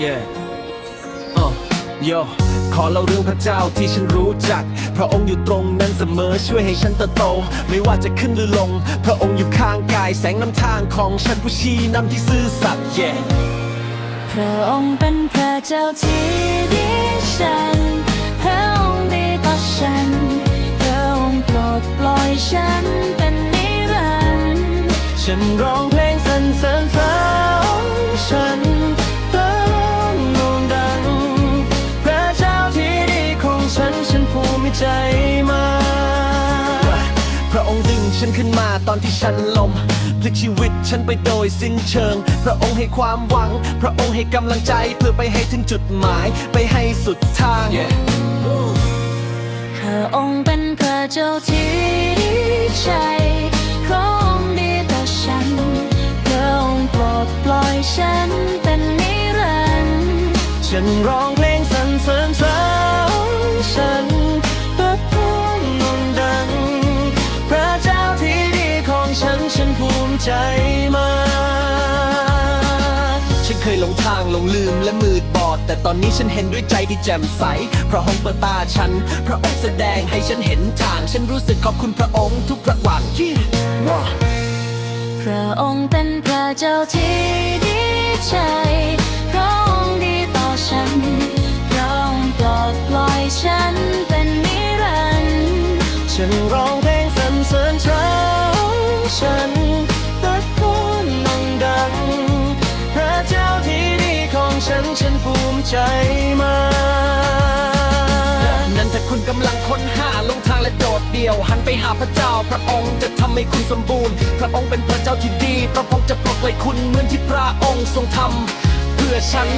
yeah ยขอเล่าเรื่องพระเจ้าที่ฉันรู้จัก พระองค์อยู่ตรงนั้นเสมอช่วยให้ฉันเติบโต ไม่ว่าจะขึ้นหรือลง พระองค์อยู่ข้างกายแสงนำทางของฉันผู้ชี้นำที่ซื่อสัตย์ yeah พระองค์เป็นพระเจ้าที่ดีฉันพระองค์ดีต่อฉันพระองค์โปรดปล่อยฉันเป็นนิรันดร์ฉันร้องเพลงสรรเสริญพระองค์ฉัน มิใจมากพระองค์ดึงฉันขึ้นมาตอนที่ฉันล้มพลิกชีวิตฉันไปโดยสิ้นเชิง พระองค์ให้ความหวัง พระองค์ให้กำลังใจเพื่อไปให้ถึงจุดหมายไปให้สุดทาง พระองค์เป็นพระเจ้าที่ดีใจพระองค์ดีต่อฉัน พระองค์โปรดปล่อยฉันเป็นนิรันดร์ฉันร้องเพลง หลงทางหลงลืมและมืดบอด แต่ตอนนี้ฉันเห็นด้วยใจที่แจ่มใสพระองค์เปิดตาฉัน พระองค์แสดงให้ฉันเห็นทาง ฉันรู้สึกขอบคุณพระองค์ทุกพระวันที่ว้าพระองค์เป็นพระเจ้าที่ดีใจพระองค์ดีต่อฉันพระองค์ปลอดปล่อยฉันเป็นนิรันดร์ฉันร้อง กำลังค้นหาลงทางและโดดเดี่ยว หันไปหาพระเจ้า พระองค์จะทำให้คุณสมบูรณ์ พระองค์เป็นพระเจ้าที่ดี พระองค์จะปลดปล่อยคุณเหมือนที่พระองค์ทรงทำเพื่อฉัน